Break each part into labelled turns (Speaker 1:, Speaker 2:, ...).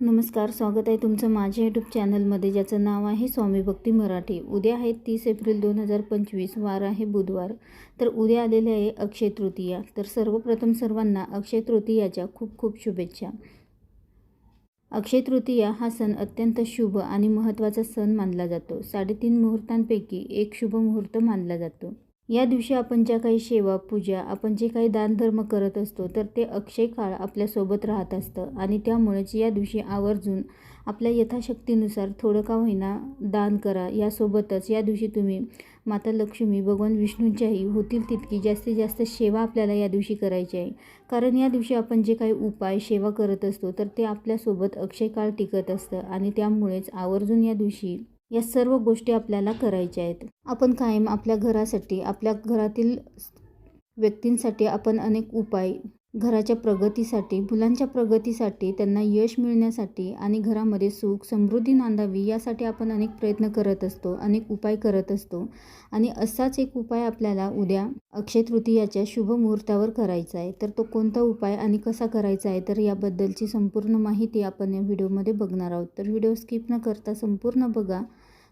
Speaker 1: नमस्कार स्वागत आहे तुमचं माझ्या यूट्यूब चॅनलमध्ये ज्याचं नाव आहे स्वामी भक्ती मराठी. उद्या आहे तीस एप्रिल दोन हजार पंचवीस वार आहे बुधवार. तर उद्या आलेले आहे अक्षय तृतीया. तर सर्वप्रथम सर्वांना अक्षय तृतीयाच्या खूप खूप शुभेच्छा. अक्षय तृतीया हा सण अत्यंत शुभ आणि महत्त्वाचा सण मानला जातो. साडेतीन मुहूर्तांपैकी एक शुभ मुहूर्त मानला जातो. या दिवशी आपण ज्या काही सेवा पूजा आपण जे काही दानधर्म करत असतो तर ते अक्षय काळ आपल्यासोबत राहत असतं. आणि त्यामुळेच या दिवशी आवर्जून आपल्या यथाशक्तीनुसार थोडं का होईना दान करा. यासोबतच या दिवशी तुम्ही माता लक्ष्मी भगवान विष्णूंच्याही होतील तितकी जास्तीत जास्त सेवा आपल्याला या दिवशी करायची आहे. कारण या दिवशी आपण जे काही उपाय सेवा करत असतो तर ते आपल्यासोबत अक्षय काळ टिकत असतं. आणि त्यामुळेच आवर्जून या दिवशी या सर्व गोष्टी आपल्याला करायच्या आहेत. आपण कायम आपल्या घरासाठी आपल्या घरातील व्यक्तींसाठी आपण अनेक उपाय घराच्या प्रगतीसाठी मुलांच्या प्रगतीसाठी त्यांना यश मिळण्यासाठी आणि घरामध्ये सुख समृद्धी नांदावी यासाठी आपण अनेक प्रयत्न करत असतो अनेक उपाय करत असतो. आणि असाच एक उपाय आपल्याला उद्या अक्षय तृतीयाच्या शुभ मुहूर्तावर करायचा आहे. तर तो कोणता उपाय आणि कसा करायचा आहे तर याबद्दलची संपूर्ण माहिती आपण या व्हिडिओमध्ये बघणार आहोत. तर व्हिडिओ स्किप न करता संपूर्ण बघा.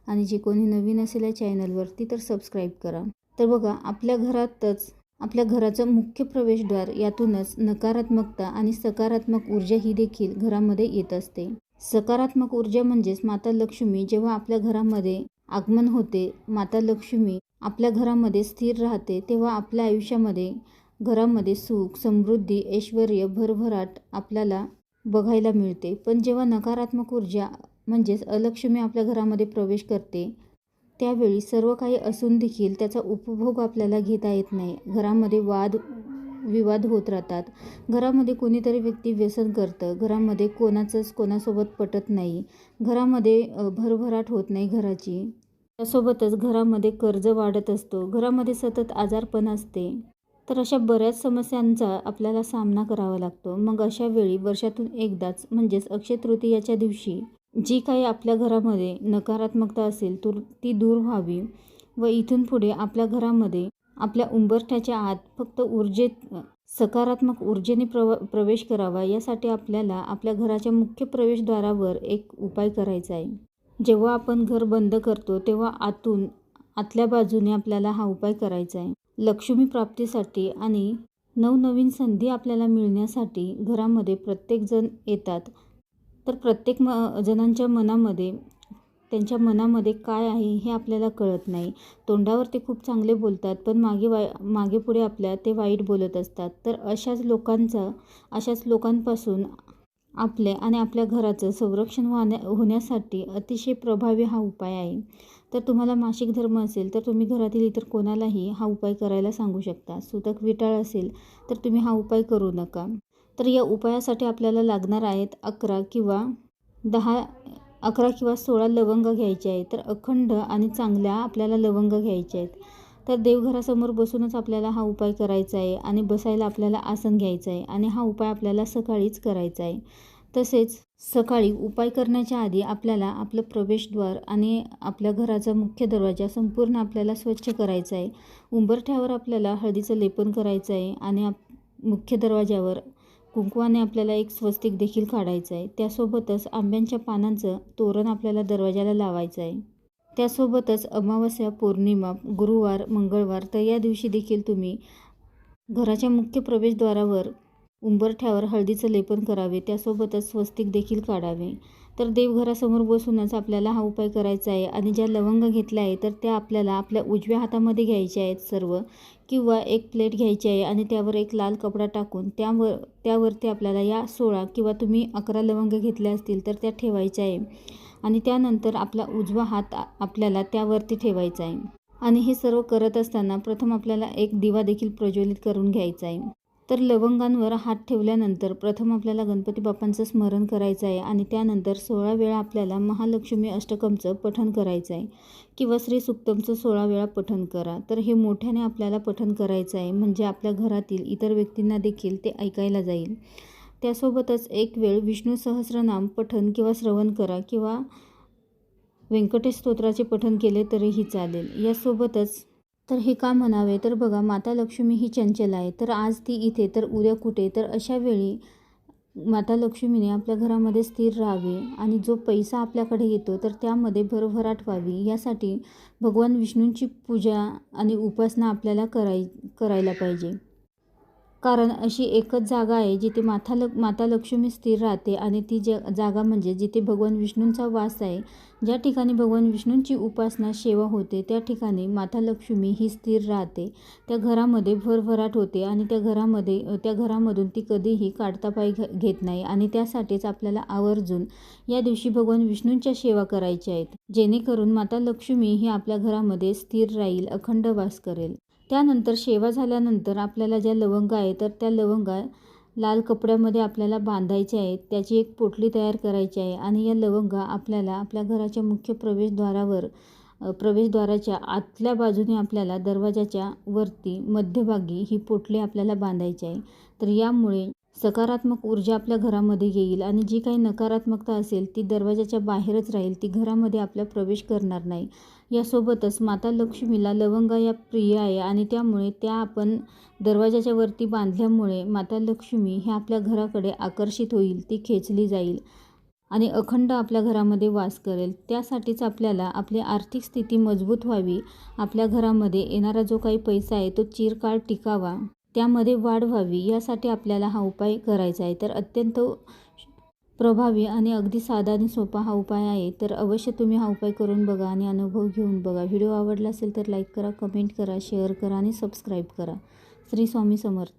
Speaker 1: आणि जे कोणी नवीन असेल या चॅनलवरती तर सबस्क्राईब करा. तर बघा आपल्या घरातच आपल्या घराचं मुख्य प्रवेशद्वार यातूनच नकारात्मकता आणि सकारात्मक ऊर्जा ही देखील घरामध्ये येत असते. सकारात्मक ऊर्जा म्हणजेच माता लक्ष्मी जेव्हा आपल्या घरामध्ये आगमन होते माता लक्ष्मी आपल्या घरामध्ये स्थिर राहते तेव्हा आपल्या आयुष्यामध्ये घरामध्ये सुख समृद्धी ऐश्वर भरभराट आपल्याला बघायला मिळते. पण जेव्हा नकारात्मक ऊर्जा म्हणजेच अलक्ष्मी आपल्या घरामध्ये प्रवेश करते त्यावेळी सर्व काही असून देखील त्याचा उपभोग आपल्याला घेता येत नाही. घरामध्ये वाद विवाद होत राहतात. घरामध्ये कोणीतरी व्यक्ती व्यसन करतं. घरामध्ये कोणाचंच कोणासोबत पटत नाही. घरामध्ये भरभराट होत नाही घराची. त्यासोबतच घरामध्ये कर्ज वाढत असतो. घरामध्ये सतत आजारपण असते. तर अशा बऱ्याच समस्यांचा आपल्याला सामना करावा लागतो. मग अशा वेळी वर्षातून एकदाच म्हणजेच अक्षय तृतीयाच्या दिवशी जी काही आपल्या घरामध्ये नकारात्मकता असेल तर ती दूर व्हावी व इथून पुढे आपल्या घरामध्ये आपल्या उंबरठ्याच्या आत फक्त ऊर्जेत सकारात्मक ऊर्जेने प्रव प्रवेश करावा यासाठी आपल्याला आपल्या घराच्या मुख्य प्रवेशद्वारावर एक उपाय करायचा आहे. जेव्हा आपण घर बंद करतो तेव्हा आतून आतल्या बाजूने आपल्याला हा उपाय करायचा आहे. लक्ष्मी प्राप्तीसाठी आणि नवनवीन संधी आपल्याला मिळण्यासाठी घरामध्ये प्रत्येकजण येतात. तर प्रत्येक म जणांच्या मनामध्ये त्यांच्या मनामध्ये काय आहे हे आपल्याला कळत नाही. तोंडावर ते खूप चांगले बोलतात पण मागे वाय मागे पुढे आपल्या ते वाईट बोलत असतात. तर अशाच लोकांचा अशाच लोकांपासून आपले आणि आपल्या घराचं संरक्षण होण्या होण्यासाठी अतिशय प्रभावी हा उपाय आहे. तर तुम्हाला मासिक धर्म असेल तर तुम्ही घरातील इतर कोणालाही हा उपाय करायला सांगू शकता. सुतक विटाळ असेल तर तुम्ही हा उपाय करू नका. तर या उपायासाठी आपल्याला लागणार आहेत अकरा किंवा दहा अकरा किंवा सोळा लवंग घ्यायचे आहेत. तर अखंड आणि चांगल्या आपल्याला लवंग घ्यायचे आहेत. तर देवघरासमोर बसूनच आपल्याला हा उपाय करायचा आहे आणि बसायला आपल्याला आसन घ्यायचं आहे आणि हा उपाय आपल्याला सकाळीच करायचा आहे. तसेच सकाळी उपाय करण्याच्या आधी आपल्याला आपलं प्रवेशद्वार आणि आपल्या घराचा मुख्य दरवाजा संपूर्ण आपल्याला स्वच्छ करायचा आहे. उंबरठ्यावर आपल्याला हळदीचं लेपन करायचं आहे आणि आप मुख्य दरवाज्यावर कुंकवाने आपल्याला एक स्वस्तिक देखील काढायचं आहे. त्यासोबतच आंब्यांच्या पानांचं तोरण आपल्याला दरवाजाला लावायचं आहे. त्यासोबतच अमावस्या पौर्णिमा गुरुवार मंगळवार तर या दिवशी देखील तुम्ही घराच्या मुख्य प्रवेशद्वारावर उंबरठ्यावर हळदीचं लेपन करावे. त्यासोबतच स्वस्तिक देखील काढावे. तर देवघरासमोर बसूनच आपल्याला हा उपाय करायचा आहे आणि ज्या लवंग घेतल्या आहे तर त्या आपल्याला आपल्या उजव्या हातामध्ये घ्यायच्या आहेत सर्व. किंवा एक प्लेट घ्यायची आहे आणि त्यावर एक लाल कपडा टाकून त्यावर त्यावरती आपल्याला या सोळा किंवा तुम्ही अकरा लवंग घेतल्या असतील तर त्या ठेवायच्या आहे. आणि त्यानंतर आपला उजवा हात आपल्याला त्यावरती ठेवायचा आहे. आणि हे सर्व करत असताना प्रथम आपल्याला एक दिवा देखील प्रज्वलित करून घ्यायचा आहे. तर लवंगांवर हात ठेवल्यानंतर प्रथम आपल्याला गणपती बाप्पांचं स्मरण करायचं आहे आणि त्यानंतर सोळा वेळा आपल्याला महालक्ष्मी अष्टकमचं पठण करायचं आहे किंवा श्री सुक्तमचं सोळा वेळा पठण करा. तर हे मोठ्याने आपल्याला पठण करायचं आहे म्हणजे आपल्या घरातील इतर व्यक्तींना देखील ते ऐकायला जाईल. त्यासोबतच एक वेळ विष्णू सहस्रनाम पठण किंवा श्रवण करा किंवा व्यंकटेश स्तोत्राचे पठण केले तरीही चालेल. यासोबतच तर हे का म्हणावे? तर बघा माता लक्ष्मी ही चंचल आहे. तर आज ती इथे तर उद्या कुठे? तर अशा वेळी माता लक्ष्मीने आपल्या घरामध्ये स्थिर राहावे आणि जो पैसा आपल्याकडे येतो तर त्यामध्ये भरभराट व्हावी. यासाठी भगवान विष्णूंची पूजा आणि उपासना आपल्याला कराय करायला पाहिजे. कारण अशी एकच जागा आहे जिथे माता लक माता लक्ष्मी स्थिर राहते आणि ती ज जागा म्हणजे जिथे भगवान विष्णूंचा वास आहे. ज्या ठिकाणी भगवान विष्णूंची उपासना सेवा होते त्या ठिकाणी माता लक्ष्मी ही स्थिर राहते. त्या घरामध्ये भरभराट होते आणि त्या घरामध्ये त्या घरामधून ती कधीही काढता पाय घ घेत नाही आणि त्यासाठीच आपल्याला आवर्जून या दिवशी भगवान विष्णूंच्या सेवा करायच्या आहेत जेणेकरून माता लक्ष्मी ही आपल्या घरामध्ये स्थिर राहील अखंड वास करेल. त्यानंतर सेवा झाल्यानंतर आपल्याला ज्या लवंगा आहे तर त्या लवंगा लाल कपड्यामध्ये आपल्याला बांधायच्या आहेत. त्याची एक पोटली तयार करायची आहे आणि या लवंगा आपल्याला आपल्या घराच्या मुख्य प्रवेशद्वारावर प्रवेशद्वाराच्या आतल्या बाजूने आपल्याला दरवाजाच्या वरती मध्यभागी ही पोटली आपल्याला बांधायची आहे. तर यामुळे सकारात्मक ऊर्जा आपल्या घरामध्ये येईल आणि जी काही नकारात्मकता असेल ती दरवाजाच्या बाहेरच राहील ती घरामध्ये आपल्या प्रवेश करणार नाही. यासोबतच माता लक्ष्मीला लवंगा या प्रिय आहे आणि त्यामुळे त्या आपण दरवाजाच्या वरती बांधल्यामुळे माता लक्ष्मी हे आपल्या घराकडे आकर्षित होईल ती खेचली जाईल आणि अखंड आपल्या घरामध्ये वास करेल. त्यासाठीच आपल्याला आपली आर्थिक स्थिती मजबूत व्हावी. आपल्या घरामध्ये येणारा जो काही पैसा आहे तो चिरकाळ टिकावा. त्यामध्ये वाढ व्हावी यासाठी आपल्याला हा उपाय करायचा आहे. तर अत्यंत प्रभावी आणि अगदी साधा आणि सोपा हा उपाय आहे. तर अवश्य तुम्ही हा उपाय करून बघा आणि अनुभव घेऊन बघा. व्हिडिओ आवडला असेल तर लाईक करा कमेंट करा शेअर करा आणि सबस्क्राईब करा. श्री स्वामी समर्थ.